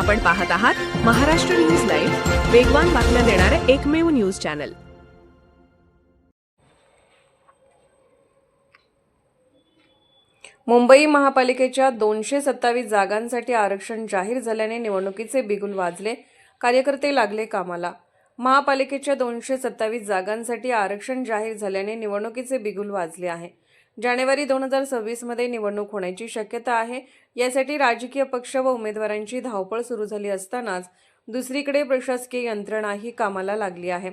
आपण पाहत आहात महाराष्ट्र न्यूज लाईव्ह वेगवान बातम्या देणारे एकमेव न्यूज चॅनल मुंबई महापालिकेच्या दोनशे सत्तावीस जागांसाठी आरक्षण जाहीर झाल्याने निवडणुकीचे बिगुल वाजले. कार्यकर्ते लागले कामाला. महापालिकेच्या दोनशे सत्तावीस जागांसाठी आरक्षण जाहीर झाल्याने निवडणुकीचे बिगुल वाजले आहे. जानेवारी दोन हजार सव्वीसमध्ये निवडणूक होण्याची शक्यता आहे. यासाठी राजकीय पक्ष व उमेदवारांची धावपळ सुरू झाली असतानाच दुसरीकडे प्रशासकीय यंत्रणाही कामाला लागली आहे.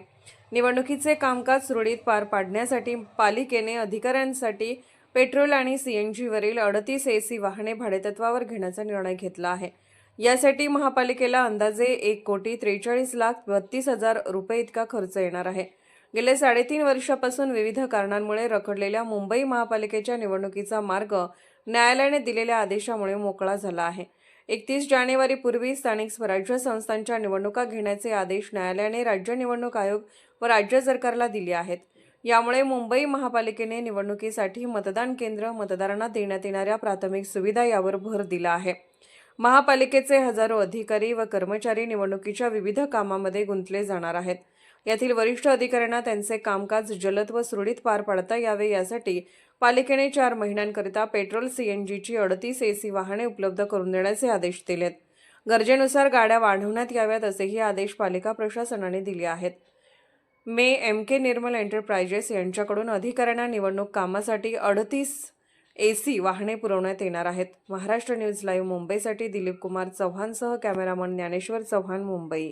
निवडणुकीचे कामकाज सुरळीत पार पाडण्यासाठी पालिकेने अधिकाऱ्यांसाठी पेट्रोल आणि सीएनजीवरील अडतीस ए सी वाहने भाडेतत्वावर घेण्याचा निर्णय घेतला आहे. यासाठी महापालिकेला अंदाजे एक कोटी त्रेचाळीस लाख बत्तीस हजार रुपये इतका खर्च येणार आहे. गेले साडेतीन वर्षापासून विविध कारणांमुळे रखडलेल्या मुंबई महापालिकेच्या निवडणुकीचा मार्ग न्यायालयाने दिलेल्या आदेशामुळे मोकळा झाला आहे. एकतीस जानेवारीपूर्वी स्थानिक स्वराज्य संस्थांच्या निवडणुका घेण्याचे आदेश न्यायालयाने राज्य निवडणूक आयोग व राज्य सरकारला दिले आहेत. यामुळे मुंबई महापालिकेने निवडणुकीसाठी मतदान केंद्र मतदारांना देण्यात येणाऱ्या प्राथमिक सुविधा यावर भर दिला आहे. महापालिकेचे हजारो अधिकारी व कर्मचारी निवडणुकीच्या विविध कामामध्ये गुंतले जाणार आहेत. यातील वरिष्ठ अधिकाऱ्यांना त्यांचे कामकाज जलद व सुरळीत पार पाडता यावे यासाठी पालिकेने चार महिन्यांकरिता पेट्रोल सीएनजीची अडतीस एसी वाहने उपलब्ध करून देण्याचे आदेश दिलेत. गरजेनुसार गाड्या वाढवण्यात याव्यात असेही आदेश पालिका प्रशासनाने दिले आहेत. मे एम के निर्मल एंटरप्राइजेस यांच्याकडून अधिकाऱ्यांना निवडणूक कामासाठी अडतीस ए सी वाहने पुरवण्यात येणार आहेत. महाराष्ट्र न्यूज लाईव्ह मुंबईसाठी दिलीप कुमार चव्हाणसह कॅमेरामन ज्ञानेश्वर चव्हाण मुंबई.